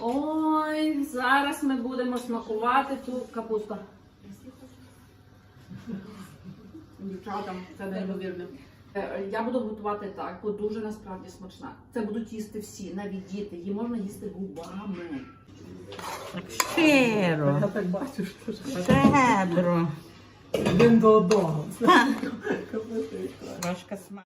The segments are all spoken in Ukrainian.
Ой, зараз ми будемо смакувати ту капусту. Дівчатам, це неймовірно. Е, Я буду готувати так, бо дуже насправді смачна. Це будуть їсти всі, навіть діти. Її можна їсти губами. Щиро, Я так бачу, що ж щедро. один до одного. Трошки смак.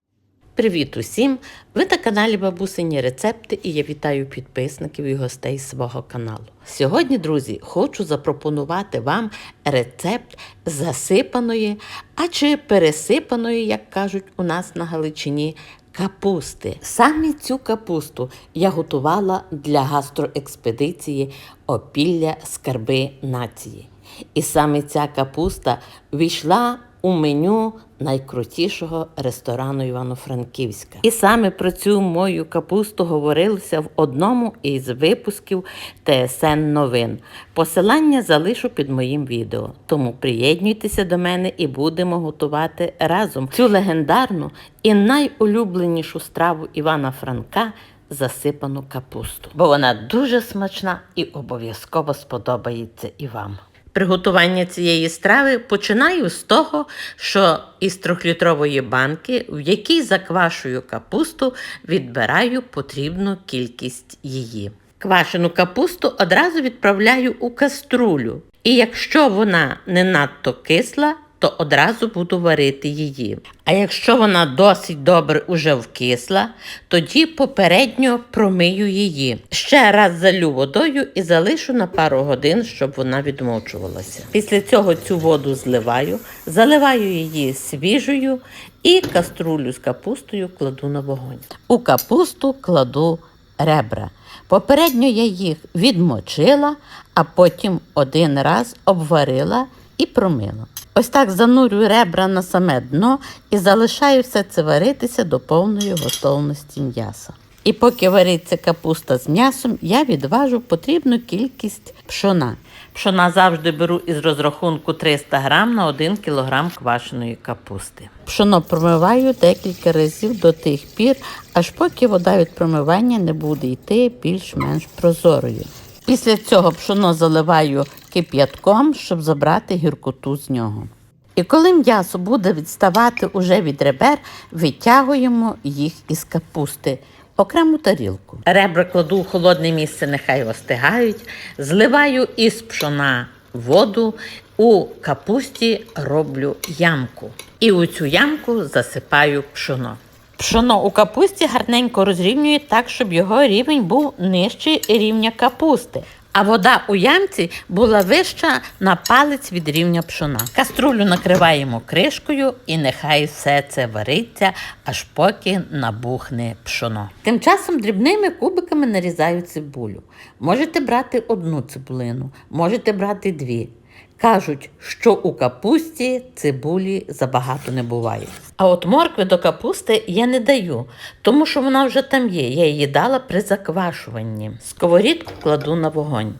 Привіт усім! Ви на каналі Бабусині Рецепти і я вітаю підписників і гостей свого каналу. Сьогодні, друзі, хочу запропонувати вам рецепт засипаної, а чи пересипаної, як кажуть у нас на Галичині, капусти. Саме цю капусту я готувала для гастроекспедиції Опілля Скарби нації. І саме ця капуста війшла у меню найкрутішого ресторану Івано-Франківська. І саме про цю мою капусту говорилося в одному із випусків ТСН новин. Посилання залишу під моїм відео. Тому приєднуйтеся до мене і будемо готувати разом цю легендарну і найулюбленішу страву Івана Франка засипану капусту. Бо вона дуже смачна і обов'язково сподобається і вам. Приготування цієї страви починаю з того, що із трьохлітрової банки, в якій заквашую капусту, відбираю потрібну кількість її. Квашену капусту одразу відправляю у каструлю. І якщо вона не надто кисла, то одразу буду варити її. А якщо вона досить добре уже вкисла, тоді попередньо промию її. Ще раз залю водою і залишу на пару годин, щоб вона відмочувалася. Після цього цю воду зливаю, заливаю її свіжою і каструлю з капустою кладу на вогонь. У капусту кладу ребра. Попередньо я їх відмочила, а потім один раз обварила і промила. Ось так занурюю ребра на саме дно і залишаю все це варитися до повної готовності м'яса. І поки вариться капуста з м'ясом, я відважу потрібну кількість пшона. Пшона завжди беру із розрахунку 300 грам на 1 кг квашеної капусти. Пшоно промиваю декілька разів до тих пір, аж поки вода від промивання не буде йти більш-менш прозорою. Після цього пшоно заливаю кип'ятком, щоб забрати гіркоту з нього. І коли м'ясо буде відставати уже від ребер, витягуємо їх із капусти. Окрему тарілку. Ребра кладу в холодне місце, нехай остигають. Зливаю із пшона воду. У капусті роблю ямку. І у цю ямку засипаю пшоно. Пшоно у капусті гарненько розрівнює так, щоб його рівень був нижчий рівня капусти. А вода у ямці була вища на палець від рівня пшона. Каструлю накриваємо кришкою і нехай все це вариться, аж поки набухне пшоно. Тим часом дрібними кубиками нарізаю цибулю. Можете брати одну цибулину, можете брати дві. Кажуть, що у капусті цибулі забагато не буває. А от моркви до капусти я не даю, тому що вона вже там є. Я її дала при заквашуванні. Сковорідку кладу на вогонь.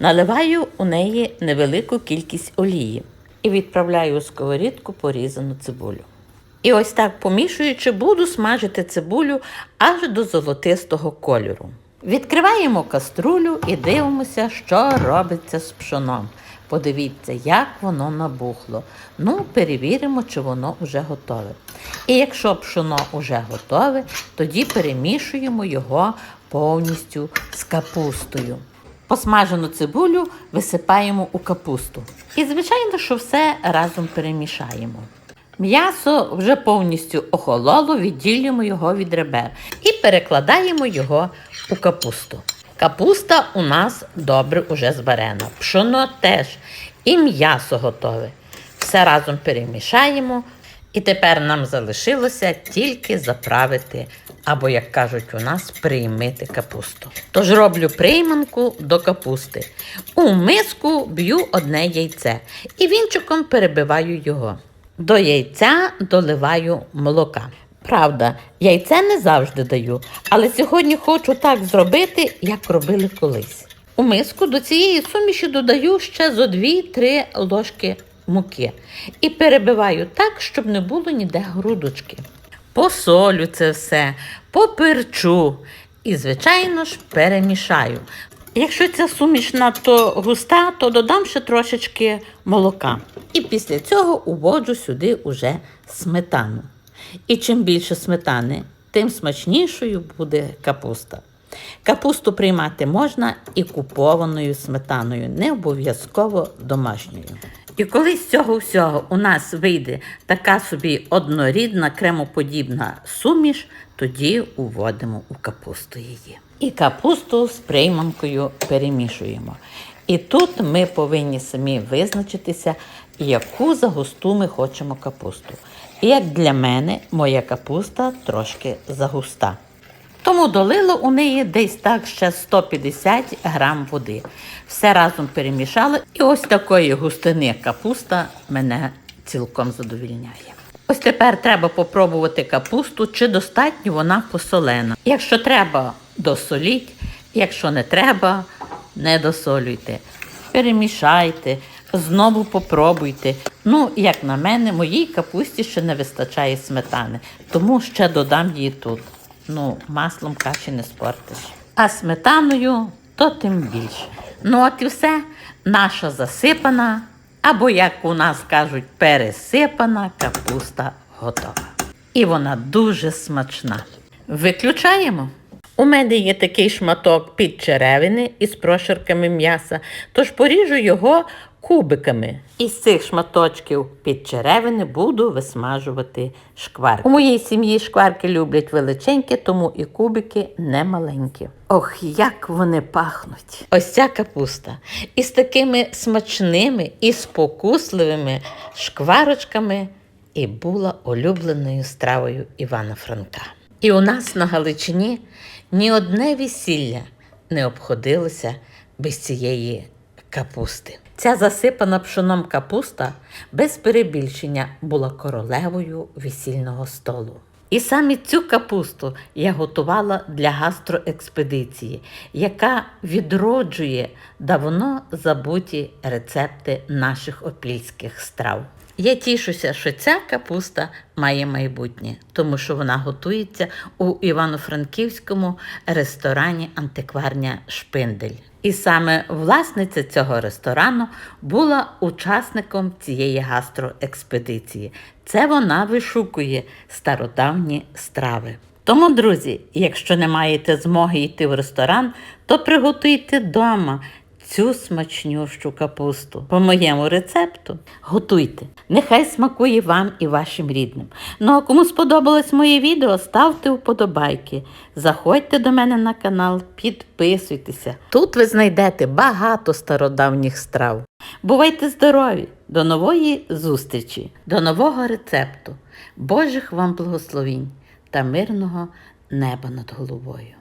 Наливаю у неї невелику кількість олії і відправляю у сковорідку порізану цибулю. І ось так помішуючи, буду смажити цибулю аж до золотистого кольору. Відкриваємо каструлю і дивимося, що робиться з пшоном. Подивіться, як воно набухло. Ну, перевіримо, чи воно вже готове. І якщо пшоно вже готове, тоді перемішуємо його повністю з капустою. Посмажену цибулю висипаємо у капусту. І, звичайно, що все разом перемішаємо. М'ясо вже повністю охололо, відділюємо його від ребер і перекладаємо його у капусту. Капуста у нас добре уже зварена, пшоно теж і м'ясо готове. Все разом перемішаємо. І тепер нам залишилося тільки заправити, або, як кажуть у нас, приймити капусту. Тож роблю прийманку до капусти. У миску б'ю одне яйце і вінчиком перебиваю його. До яйця доливаю молока. Правда, яйце не завжди даю, але сьогодні хочу так зробити, як робили колись. У миску до цієї суміші додаю ще зо 2-3 ложки муки і перебиваю так, щоб не було ніде грудочки. Посолю це все, поперчу І, звичайно ж, перемішаю. Якщо ця суміш надто густа, то додам ще трошечки молока. І після цього уводжу сюди уже сметану. І чим більше сметани, тим смачнішою буде капуста. Капусту приймати можна і купованою сметаною, не обов'язково домашньою. І коли з цього всього у нас вийде така собі однорідна кремоподібна суміш, тоді уводимо у капусту її. І капусту з прийманкою перемішуємо. І тут ми повинні самі визначитися, яку загусту ми хочемо капусту. Як для мене, моя капуста трошки загуста. Тому долила у неї десь так ще 150 грам води. Все разом перемішала, і ось такої густини капуста мене цілком задовільняє. Ось тепер треба попробувати капусту, чи достатньо вона посолена. Якщо треба, досоліть, якщо не треба, не досолюйте. Перемішайте, знову попробуйте. Ну, як на мене, моїй капусті ще не вистачає сметани, тому ще додам її тут. Ну, маслом каші не спортиш. А сметаною то тим більше. Ну, от і все. Наша засипана, або, як у нас кажуть, пересипана капуста готова. І вона дуже смачна. Виключаємо. У мене є такий шматок під черевини із прошарками м'яса, тож поріжу його кубиками. Із цих шматочків під черевини буду висмажувати шкварки. У моїй сім'ї шкварки люблять величенькі, тому і кубики не маленькі. Ох, як вони пахнуть! Ось ця капуста із такими смачними і спокусливими шкварочками і була улюбленою стравою Івана Франка. І у нас на Галичині ні одне весілля не обходилося без цієї капусти. Ця засипана пшоном капуста без перебільшення була королевою весільного столу. І саме цю капусту я готувала для гастроекспедиції, яка відроджує давно забуті рецепти наших опільських страв. Я тішуся, що ця капуста має майбутнє, тому що вона готується у Івано-Франківському ресторані Антикварня Шпиндель. І саме власниця цього ресторану була учасником цієї гастроекспедиції. Це вона вишукує стародавні страви. Тому, друзі, якщо не маєте змоги йти в ресторан, то приготуйте вдома цю смачнющу капусту. По моєму рецепту готуйте. Нехай смакує вам і вашим рідним. Ну а кому сподобалось моє відео, ставте вподобайки. Заходьте до мене на канал, підписуйтеся. Тут ви знайдете багато стародавніх страв. Бувайте здорові! До нової зустрічі, до нового рецепту. Божих вам благословінь та мирного неба над головою.